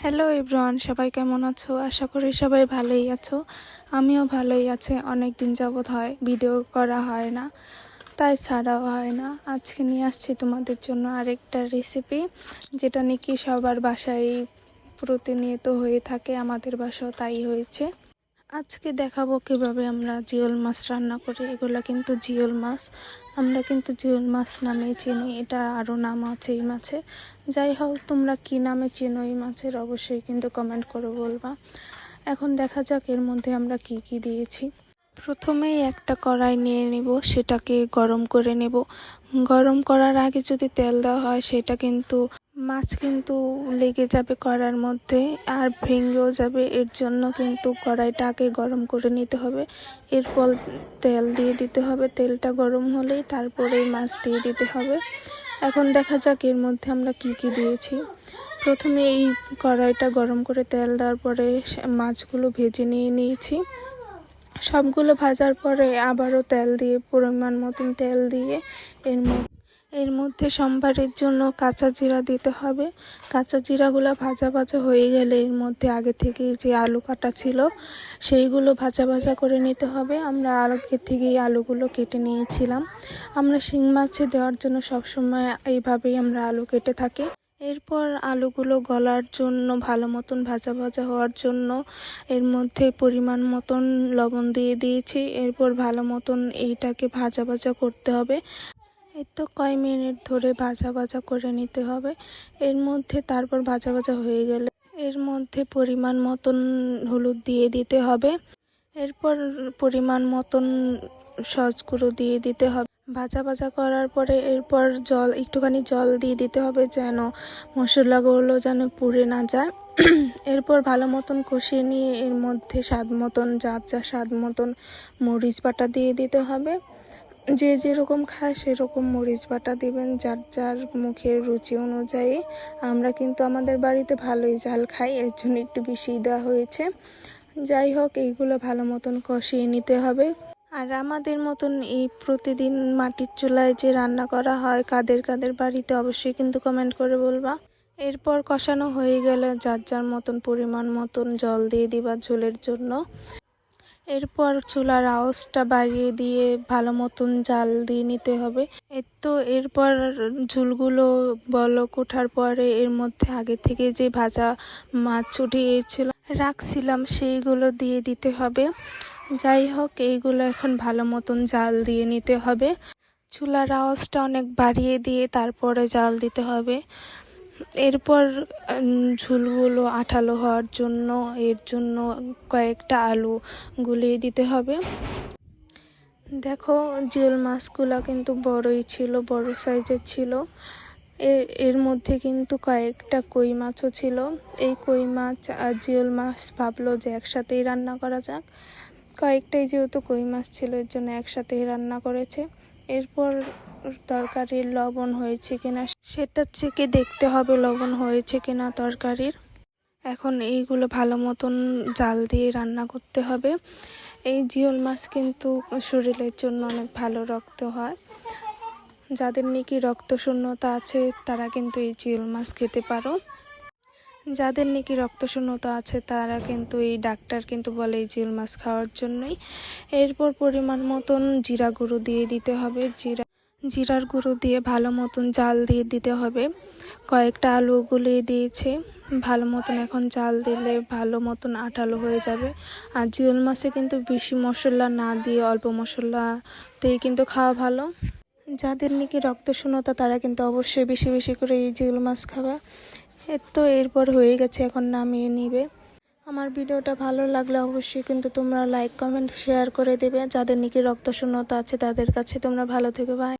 Hello everyone সবাই কেমন আছো? আশা করি সবাই ভালোই আছো। আমিও ভালোই আছি। অনেক দিন যাবৎ হয় ভিডিও করা হয় না, তাই ছাড়াও হয় না। আজকে নিয়ে আসছি তোমাদের জন্য আরেকটা রেসিপি যেটা নাকি সবার বাসায় প্রতিনিয়ত হয়ে থাকে, আমাদের বাসাও তাই হয়েছে। আজকে দেখাবো কীভাবে আমরা জিওল মাছ রান্না করি। এগুলো কিন্তু জিওল মাছ। আমরা কিন্তু জিওল মাছ নামে চিনি, এটা আরও নাম আছে এই মাছে। যাই হোক, তোমরা কি নামে চেনো এই মাছের অবশ্যই কিন্তু কমেন্ট করে বলবা। এখন দেখা যাক এর মধ্যে আমরা কি কি দিয়েছি। প্রথমেই একটা কড়াই নিয়ে নেব, সেটাকে গরম করে নেব। গরম করার আগে যদি তেল দেওয়া হয়, সেটা কিন্তু মাছ কিন্তু লেগে যাবে কড়ার মধ্যে আর ভেঙেও যাবে। এর জন্য কিন্তু কড়াইটা আগে গরম করে নিতে হবে। এরপর তেল দিয়ে দিতে হবে। তেলটা গরম হলেই তারপরে মাছ দিয়ে দিতে হবে। এখন দেখা যাক এর মধ্যে আমরা কি কি দিয়েছি। প্রথমে এই কড়াইটা গরম করে তেল দেওয়ার পরে মাছগুলো ভেজে নিয়ে নিয়েছি। সবগুলো ভাজার পরে আবারও তেল দিয়ে পরিমাণ মতন তেল দিয়ে এর মধ্যে এর মধ্যে সম্বারের জন্য কাঁচা জিরা দিতে হবে। কাঁচা জিরাগুলো ভাজা ভাজা হয়ে গেলে এর মধ্যে আগে থেকে যে আলু কাটা ছিল, সেইগুলো ভাজা ভাজা করে নিতে হবে। আমরা আগে থেকেই আলুগুলো কেটে নিয়েছিলাম। আমরা শিং মাছে দেওয়ার জন্য সবসময় এইভাবেই আমরা আলু কেটে থাকি। এরপর আলুগুলো গলার জন্য, ভালো মতন ভাজা ভাজা হওয়ার জন্য এর মধ্যে পরিমাণ মতন লবণ দিয়ে দিয়েছি। এরপর ভালো মতন এইটাকে ভাজা ভাজা করতে হবে। এই তো কয় মিনিট ধরে ভাজা ভাজা করে নিতে হবে। এর মধ্যে তারপর ভাজা ভাজা হয়ে গেলে এর মধ্যে পরিমাণ মতন হলুদ দিয়ে দিতে হবে। এরপর পরিমাণ মতন সস গুঁড়ো দিয়ে দিতে হবে। ভাজা ভাজা করার পরে এরপর জল, একটুখানি জল দিয়ে দিতে হবে যেন মশলাগুলো যেন পুড়ে না যায়। এরপর ভালো মতন কষিয়ে নিয়ে এর মধ্যে স্বাদ মতন, যার যা স্বাদ মতন মরিচ বাটা দিয়ে দিতে হবে। যে যেরকম খায় সেরকম মরিচ বাটা দিবেন, যার যার মুখের রুচি অনুযায়ী। আমরা কিন্তু আমাদের বাড়িতে ভালোই ঝাল খাই, এর জন্য একটু বেশি দেওয়া হয়েছে। যাই হোক, এইগুলো ভালো মতন কষিয়ে নিতে হবে। আর আমাদের মতন এই প্রতিদিন মাটির চুলায় যে রান্না করা হয়, কাদের কাদের বাড়িতে অবশ্যই কিন্তু কমেন্ট করে বলবা। এরপর কষানো হয়ে গেলে যার যার মতন পরিমাণ মতন জল দিয়ে দিবা ঝোলের জন্য। এরপর চুলার আওয়াজটা বাড়িয়ে দিয়ে ভালো মতন জাল দিয়ে নিতে হবে। এর তো এরপর ঝুলগুলো বলক ওঠার পরে এর মধ্যে আগে থেকে যে ভাজা মাছ উঠিয়েছিল রাখছিলাম সেইগুলো দিয়ে দিতে হবে। যাই হোক, এইগুলো এখন ভালো মতন জাল দিয়ে নিতে হবে। চুলার আওয়াজটা অনেক বাড়িয়ে দিয়ে তারপরে জাল দিতে হবে। এরপর ঝুলগুলো আঠালো হওয়ার জন্য, এর জন্য কয়েকটা আলু গুলিয়ে দিতে হবে। দেখো জিওল মাছগুলো কিন্তু বড়ই ছিল, বড় সাইজের ছিল। এর এর মধ্যে কিন্তু কয়েকটা কই মাছও ছিল। এই কই মাছ আর জিওল মাছ ভাবলো যে একসাথেই রান্না করা যাক। কয়েকটাই যেহেতু কই মাছ ছিল, এর জন্য একসাথেই রান্না করেছে। এরপর তরকারির লবণ হয়েছে কিনা সেটা চেকে দেখতে হবে লবণ হয়েছে কিনা তরকারির। এখন এইগুলো ভালো মতন জাল দিয়ে রান্না করতে হবে। এই জিওল মাছ কিন্তু শরীরের জন্য অনেক ভালো রক্ত হয়। যাদের নাকি রক্ত শূন্যতা আছে, তারা কিন্তু এই জিওল মাছ খেতে পারো। যাদের নাকি রক্তশূন্যতা আছে, তারা কিন্তু এই ডাক্তার কিন্তু বলে এই জিওল মাছ খাওয়ার জন্যই। এরপর পরিমাণ মতন জিরা গুঁড়ো দিয়ে দিতে হবে। জিরা, জিরার গুঁড়ো দিয়ে ভালো মতন জাল দিয়ে দিতে হবে। কয়েকটা আলু গুলিয়ে দিয়েছে। ভালো মতন এখন জাল দিলে ভালো মতন আঠালো হয়ে যাবে। আর জিওল মাছে কিন্তু বেশি মশলা না দিয়ে অল্প মশলাতেই কিন্তু খাওয়া ভালো। যাদের নাকি রক্তশূন্যতা, তারা কিন্তু অবশ্যই বেশি বেশি করে এই জিওল মাছ এর তো এরপর হয়ে গেছে, এখন নামিয়ে নিবে। আমার ভিডিওটা ভালো লাগলে অবশ্যই কিন্তু তোমরা লাইক কমেন্ট শেয়ার করে দেবে। যাদের নাকি রক্তশূন্যতা আছে, তাদের কাছে তোমরা ভালো থেকে বাই